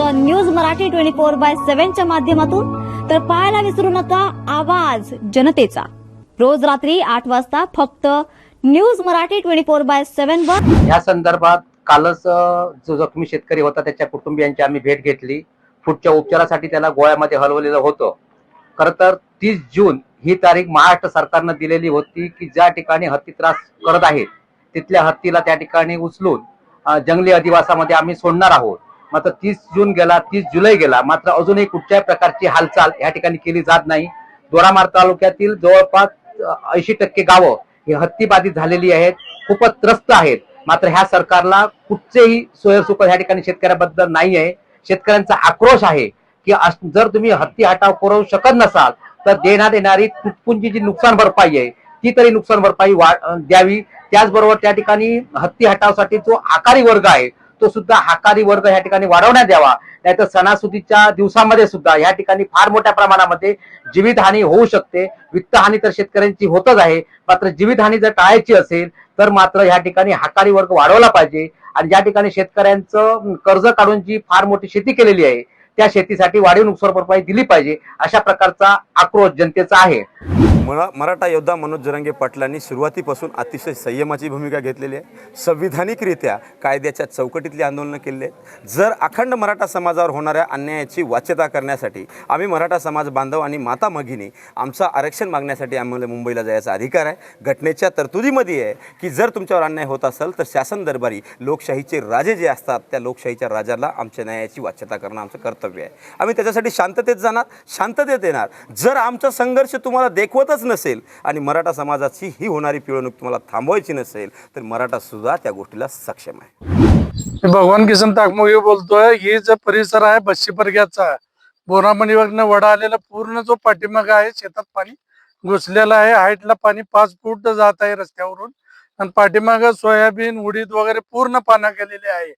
फक्त news Marathi twenty four by सेव्हनच्या माध्यमातून. तर पाहायला विसरू नका आवाज जनतेचा. रोज रात्री आठ वाजता फक्त news Marathi twenty four by seven वर. या संदर्भात कालच जो जखमी शेतकरी होता त्याच्या कुटुंबियांची आम्ही भेट घेतली. पुढच्या उपचारासाठी त्याला गोळ्यामध्ये हलवलेलं होतं. खर तर तीस जून ही तारीख महाराष्ट्र सरकारनं दिलेली होती की ज्या ठिकाणी हत्ती त्रास करत आहेत तिथल्या हत्तीला त्या ठिकाणी उचलून जंगली अधिवासामध्ये आम्ही सोडणार आहोत. मात्र तीस जून गेला तीस जुलै गेला मात्र अजूनही कुठच्याही प्रकारची हालचाल या ठिकाणी केली जात नाही. दोरामार तालुक्यातील जवळपास ऐंशी टक्के गावं ही हत्तीबाधित झालेली आहेत खूपच त्रस्त आहेत. मात्र ह्या सरकारला कुठचेही सोयसुख ह्या ठिकाणी शेतकऱ्याबद्दल नाही आहे. शेतकऱ्यांचा आक्रोश आहे की जर तुम्ही हत्ती हटाव करू शकत नसाल तर देण्यात येणारी तुटपुंजी जी नुकसान भरपाई आहे ती तरी नुकसान भरपाई द्यावी. त्याचबरोबर त्या ठिकाणी हत्ती हटावसाठी जो आकारी वर्ग आहे तो सुद्धा हाकारी वर्ग ह्या ठिकाणी वाढवण्यात यावा. नाहीतर सणासुदीच्या दिवसामध्ये सुद्धा या ठिकाणी फार मोठ्या प्रमाणामध्ये जीवितहानी होऊ शकते. वित्तहानी तर शेतकऱ्यांची होतच आहे. मात्र जीवितहानी जर टाळायची असेल तर मात्र ह्या ठिकाणी हाकारी वर्ग वाढवला पाहिजे. आणि या ठिकाणी शेतकऱ्यांचं कर्ज काढून जी फार मोठी शेती केलेली आहे त्या शेतीसाठी वाढीव नुकसान भरपाई दिली पाहिजे अशा प्रकारचा आक्रोश जनतेचा आहे. मराठा योद्धा मनोज जरांगे पाटलांनी सुरुवातीपासून अतिशय संयमाची भूमिका घेतलेली आहे. संविधानिकरित्या कायद्याच्या चौकटीतली आंदोलनं केलेली आहेत. जर अखंड मराठा समाजावर होणाऱ्या अन्यायाची वाच्यता करण्यासाठी आम्ही मराठा समाज बांधव आणि माता मगिनी आमचं आरक्षण मागण्यासाठी आम्हाला मुंबईला जायचा अधिकार आहे. घटनेच्या तरतुदीमध्ये आहे की जर तुमच्यावर अन्याय होत असेल तर शासन दरबारी लोकशाहीचे राजे जे असतात त्या लोकशाहीच्या राजाला आमच्या न्यायाची वाच्यता करणं आमचं कर्तव्य आहे. आम्ही त्याच्यासाठी शांततेत जाणार शांततेत येणार. जर आमचा संघर्ष तुम्हाला देखवतच नसेल आणि मराठा समाजाची ही होणारी पिळवणूक तुम्हाला थांबवायची नसेल तर मराठा सुद्धा त्या गोष्टीला सक्षम आहे. भगवान किसन ताकमोगे बोलतोय ही जो परिसर आहे बस्सी परग्याचा बोरामणीवरनं वडा आलेला पूर्ण जो पाठीमागा आहे शेतात पाणी घुसलेला आहे हाईटला पाणी पाच फूट जात आहे रस्त्यावरून. आणि पाठीमागं सोयाबीन उडीद वगैरे पूर्ण पाना केलेले आहे.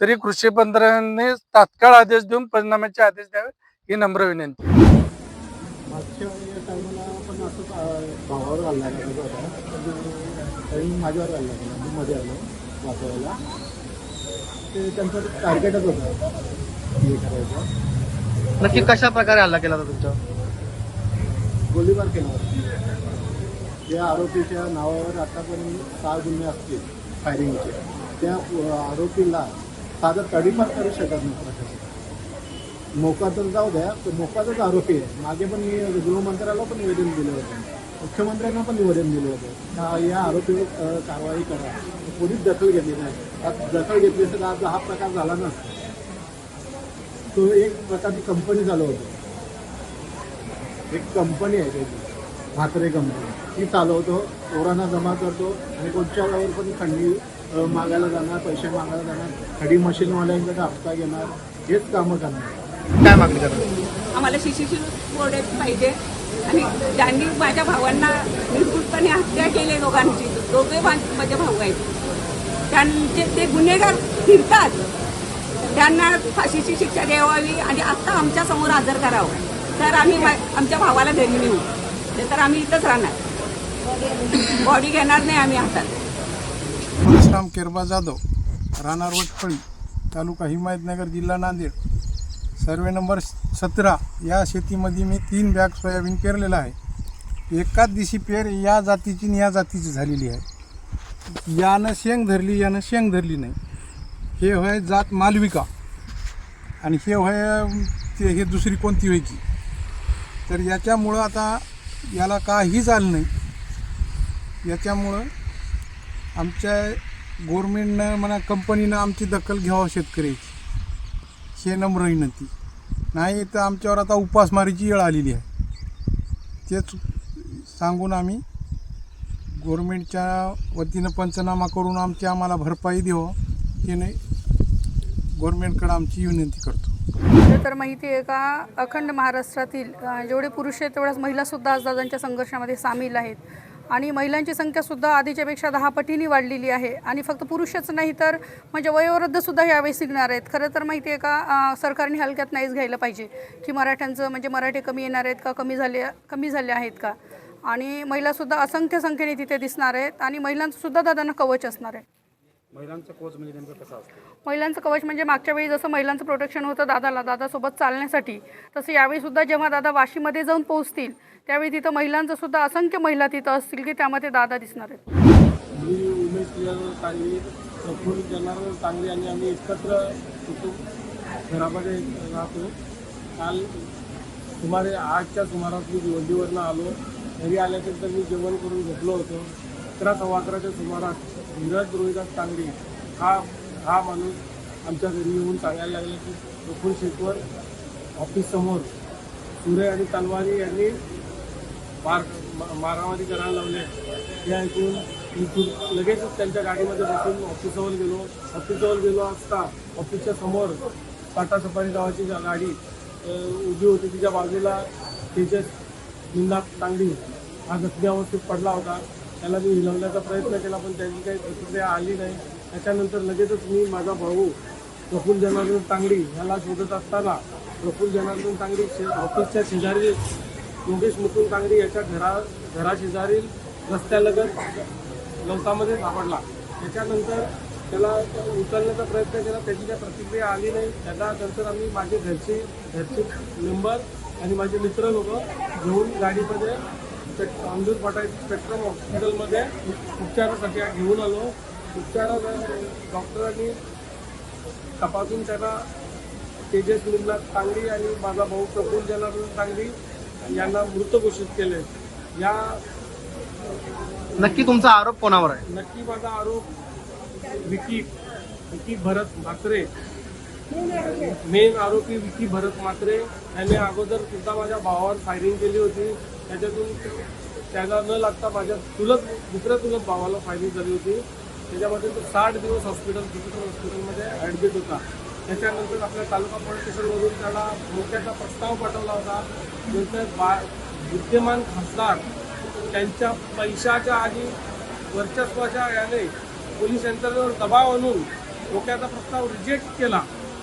तरी कृषी मंत्र्यांनी तात्काळ आदेश देऊन पंचनाम्याचे आदेश द्यावे ही नम्र विनंती. मागच्या टायमाला पण असंच अं, भावावर हल्ला करायचा होता आणि माझ्यावर हल्ला केला मी मध्ये आलो वाचवायला ते त्यांचं टार्गेटच होतं. हे करायचं. नक्की कशा प्रकारे हल्ला केला होता तुमच्यावर गोळीबार केला होता. त्या आरोपीच्या नावावर आतापर्यंत सहा गुन्हे असतील फायरिंगचे त्या आरोपीला साधं तडीपार करू शकत नाही प्रशासन. मोका तर जाऊ द्या तो मोकाचाच आरोपी आहे. मागे पण मी गृहमंत्र्याला पण निवेदन दिलं होतं. मुख्यमंत्र्यांना पण निवेदन दिलं होतं. का या आरोपीवर कारवाई करा. पोलीस दखल घेतली नाही. आता दखल घेतली तर आज हा प्रकार झाला नसतो. तो एक प्रकारची कंपनी चालू होती. एक कंपनी आहे त्याची. म्हात्रे कंपनी. ती चालवतो. पोरांना जमा करतो आणि कोणत्यावर पण खंडी मागायला जाणार पैसे मागायला जाणार. खडी मशीनवाल्यांकडे हप्ता घेणार. हेच कामं करणार. काय मागणी करणार? आम्हाला शिशिशी बोर्डे पाहिजे. आणि ज्यांनी माझ्या भावांना निर्भूतपणे हत्या केली दोघांची. दोघे माझे भाऊ आहेत. त्यांचे ते गुन्हेगार फिरतात. त्यांना फाशीची शिक्षा द्यावी आणि आत्ता आमच्यासमोर हजर करावं. तर आम्ही आमच्या भावाला घरी नेऊ. ते तर आम्ही इथंच राहणार. बॉडी घेणार नाही आम्ही हातात परशुराम केरबा जाधव राहणार वटफळी तालुका हिमायतनगर जिल्हा नांदेड. सर्वे नंबर सतरा या शेतीमध्ये मी तीन बॅग सोयाबीन पेरलेला आहे. एकाच दिवशी पेर या जातीची आणि या जातीची झालेली आहे. यानं शेंग धरली यानं शेंग धरली नाही. हे होय जात मालविका. आणि हे होय ते हे दुसरी कोणती व्हायची? तर याच्यामुळं आता याला काहीच आलं नाही. याच्यामुळं आमच्या गोरमेंटनं म्हणा कंपनीनं आमची दखल घ्यावं शेतकऱ्याची. हे नम्र विनंती नाही तर आमच्यावर आता उपासमारीची वेळ आलेली आहे. तेच सांगून आम्ही गव्हर्मेंटच्या वतीनं पंचनामा करून आमची आम्हाला भरपाई द्यावं हे नाही गव्हर्मेंटकडं आमची विनंती करतो. तर माहिती आहे का अखंड महाराष्ट्रातील जेवढे पुरुष आहेत तेवढ्याच महिलासुद्धा आज दादांच्या संघर्षामध्ये सामील आहेत. आणि महिलांची संख्यासुद्धा आधीच्यापेक्षा दहा पटीने वाढलेली आहे. आणि फक्त पुरुषच नाही तर म्हणजे वयोवृद्धसुद्धा यावेळेस निघणार आहेत. खरं तर माहिती आहे का सरकारने हलक्यात नाहीच घ्यायला पाहिजे की मराठ्यांचं म्हणजे मराठे कमी येणार आहेत का कमी झाले कमी झाले आहेत का? आणि महिलासुद्धा असंख्य संख्येने तिथे दिसणार आहेत आणि महिलांचंसुद्धा दादांना कवच असणार आहे. महिलांचा कोच म्हणजे नेमकं कसा असतो? महिलांचं कवच म्हणजे मागच्या वेळी जसं महिलांचं प्रोटेक्शन होतं दादाला दादासोबत चालण्यासाठी तसं यावेळी सुद्धा जेव्हा दादा वाशीमध्ये जाऊन पोहोचतील त्यावेळी तिथं महिलांचं सुद्धा असंख्य महिला तिथं असतील की त्यामध्ये दादा दिसणार आहेत. मी उमेश यादव चांगली प्रफुल्ल जनार्दन चांगली आणि आम्ही एकत्र घरामध्ये राहतो. काल सुमारे आठच्या सुमारास मी भिवंडीवरनं आलो. घरी आल्यानंतर मी जेवण करून झोपलो होतो. अकरा सव्वा अकराच्या सुमारास धीरज रोहिदास तांगडे हा हा माणूस आमच्या घरी येऊन सांगायला लागला की प्रफुल्ल शेतवर ऑफिससमोर सुरे आणि तलवारी यांनी मार मारामारी करायला लावले हे ऐकून इथून लगेचच त्यांच्या गाडीमध्ये बसून ऑफिसजवळ गेलो. ऑफिसजवळ गेलो असता ऑफिसच्या समोर टाटा सफारी नावाची गाडी उभी होती. तिच्या बाजूला तेजस निंदा तांगडी हा जखमी अवस्थेत पडला होता. त्याला मी हिलवण्याचा प्रयत्न केला पण त्याची काही प्रतिक्रिया आली नाही. त्याच्यानंतर लगेचच मी माझा भाऊ प्रफुल्ल जनार्दन तांगडी ह्याला शोधत असताना प्रफुल्ल जनार्दन तांगडी शे- ऑफिसच्या शेजारी योगेश मुकुंद तांगडी याच्या घरा घराशेजारील रस्त्यालगत गवतामध्ये सापडला. त्याच्यानंतर त्याला उचलण्याचा प्रयत्न केला त्याची काही प्रतिक्रिया आली नाही. त्याच्यानंतर आम्ही माझे घरचे घरचे मेंबर आणि माझे मित्र लोक घेऊन गाडीमध्ये अंदूर फाटा स्पेक्ट्रम हॉस्पिटलमध्ये उपचारासाठी घेऊन आलो. उपचारात डॉक्टरांनी तपासून त्यांना तेजस निर्मलाथ तांगडी आणि माझा भाऊ प्रफुल्ल जनार्दन तांगडी यांना मृत घोषित केले. या नक्की तुमचा आरोप कोणावर आहे? नक्की माझा आरोप विकी विकी भरत म्हात्रे. मेन आरोपी विकी भरत म्हात्रे. याने अगोदर सुद्धा माझ्या भावावर फायरिंग केली होती. त्याच्यातून त्याला न लागता माझ्या चुलत दुसऱ्या चुलत भावाला फायरिंग झाली होती. त्याच्यामध्ये तो साठ दिवस हॉस्पिटल डिजिटल हॉस्पिटलमध्ये ॲडमिट होता. त्याच्यानंतर आपल्या तालुका पोलीस स्टेशनमधून त्याला मोक्याचा प्रस्ताव पाठवला होता. नंतर बा विद्यमान खासदार त्यांच्या पैशाच्या आणि वर्चस्वाच्या याने पोलीस यंत्रणेवर दबाव आणून डोक्याचा प्रस्ताव रिजेक्ट केला.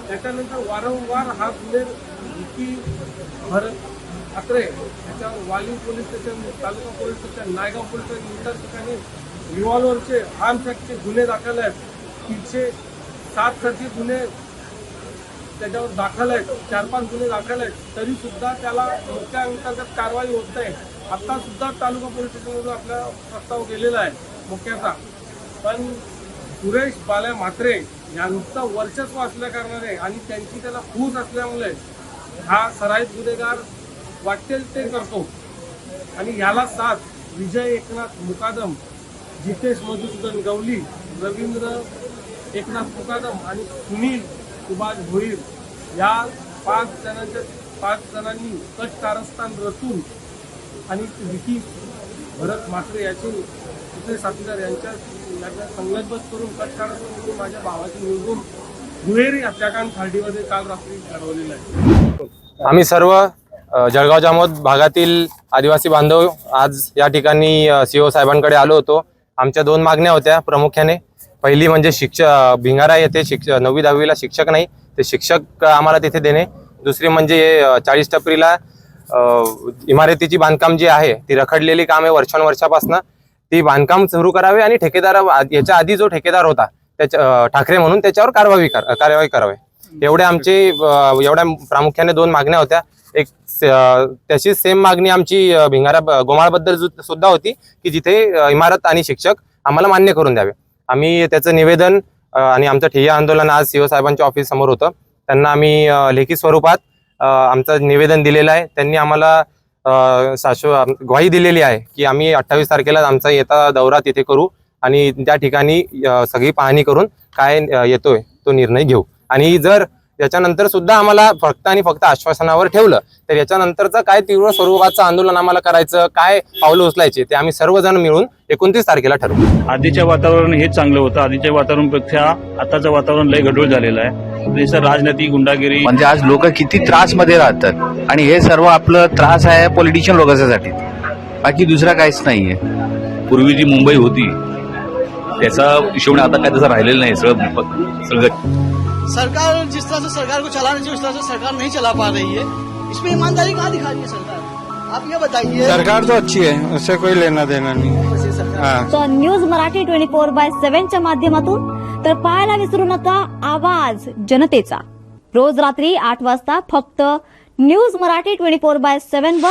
त्याच्यानंतर वारंवार हा गुन्हे भर भरत ठाकरे याच्या वाली police station taluka police station Naigaon police station इतर ठिकाणी रिव्हॉल्व्हरचे आर्म्स ॲक्टचे गुन्हे दाखल आहेत. तीनशे सात खर्ची गुन्हे त्याच्यावर दाखल आहेत. चार पाच गुन्हे दाखल आहेत. तरी सुद्धा त्याला मोठ्या अंतर्गत कारवाई होत नाही. आता सुद्धा तालुका पोलीस स्टेशनमधून आपला प्रस्ताव गेलेला आहे मुख्याचा पण सुरेश बाल्या म्हात्रे यांचं वर्चस्व असल्या कारणाने आणि त्यांची त्याला फूस असल्यामुळे हा सराईत गुन्हेगार वाटेल ते करतो. आणि ह्याला साथ विजय एकनाथ मुकादम जितेश मधुसूदन गवली रवींद्र एकनाथ मुकादम आणि सुनील सुभाष भोईर या पाच जणांच्या पाच जणांनी कट कारस्थान रचून आणि विकी भरत म्हात्रे याचे तिथे साथीदार यांच्या यांना संलग्न करून कट कारस्थान करून माझ्या भावाची निवडून दुहेरी हत्याकांड खार्डीमध्ये काल रात्री घडवलेला आहे. आम्ही सर्व जळगाव जामोद भागातील आदिवासी बांधव आज या ठिकाणी सीओ साहेबांकडे आलो होतो. आमच्या दोन मागण्या होत्या प्रामुख्याने. पहिली म्हणजे शिक्षक भिंगारा येथे शिक्ष नववी दहावीला शिक्षक नाही ते शिक्षक आम्हाला तिथे देणे. दुसरी म्हणजे चाळीस टपरीला इमारतीची बांधकाम जी आहे ती रखडलेली काम आहे वर्षानुवर्षापासनं. ती बांधकाम सुरू करावे आणि ठेकेदार याच्या आधी जो ठेकेदार होता त्याच्या ठाकरे म्हणून त्याच्यावर कारवाई कर कार्यवाही करावी. एवढे आमचे एवढ्या प्रामुख्याने दोन मागण्या होत्या. एक त्याची सेम मागणी आमची भिंगारा गोमाळबद्दल सुद्धा होती की जिथे इमारत आणि शिक्षक आम्हाला मान्य करून द्यावे. आम्ही त्याचं निवेदन आणि आमचं ठिय्या आंदोलन आज सीओ साहेबांच्या ऑफिस समोर होतं. त्यांना आम्ही लेखी स्वरूपात आमचं निवेदन दिलेलं आहे. त्यांनी आम्हाला अ, शाश्व ग्वाही दिलेली आहे की आम्ही अठ्ठावीस तारखेला आमचा येता दौरा तिथे करू आणि त्या ठिकाणी सगळी पाहणी करून काय येतोय तो निर्णय घेऊ. आणि जर याच्यानंतर सुद्धा आम्हाला फक्त आणि फक्त आश्वासनावर ठेवलं. तर याच्यानंतरचं काय तीव्र स्वरूपाचं आंदोलन आम्हाला करायचं काय पावलं उचलायचे ते आम्ही सर्वजण मिळून एकोणतीस तारखेला ठरवू. आधीच्या वातावरण हे चांगलं होतं. आधीच्या वातावरणापेक्षा आताचं वातावरण लय गढूळ झालेलं आहे. देशात राजनीती गुंडागिरी. म्हणजे आज लोक किती त्रासमध्ये राहतात. आणि हे सर्व आपलं त्रास आहे पॉलिटिशियन लोकांसाठी बाकी दुसरा काहीच नाहीये. पूर्वी जी मुंबई होती त्याचा हिशोब आता काय तसं राहिलेलं नाही सगळं सगळं सरकार जिस तरह से सरकार को चलाना चाहिए उस तरह से सरकार नहीं चला पा रही है। इसमें ईमानदारी कहाँ दिखा रही है सरकार? आप ये बताइए। सरकार तो अच्छी है उससे कोई लेना देना नहीं। हाँ। तर news Marathi twenty four by सेव्हनच्या माध्यमातून तर पाहायला विसरू नका आवाज जनतेचा. रोज रात्री आठ वाजता फक्त news Marathi twenty four by seven वर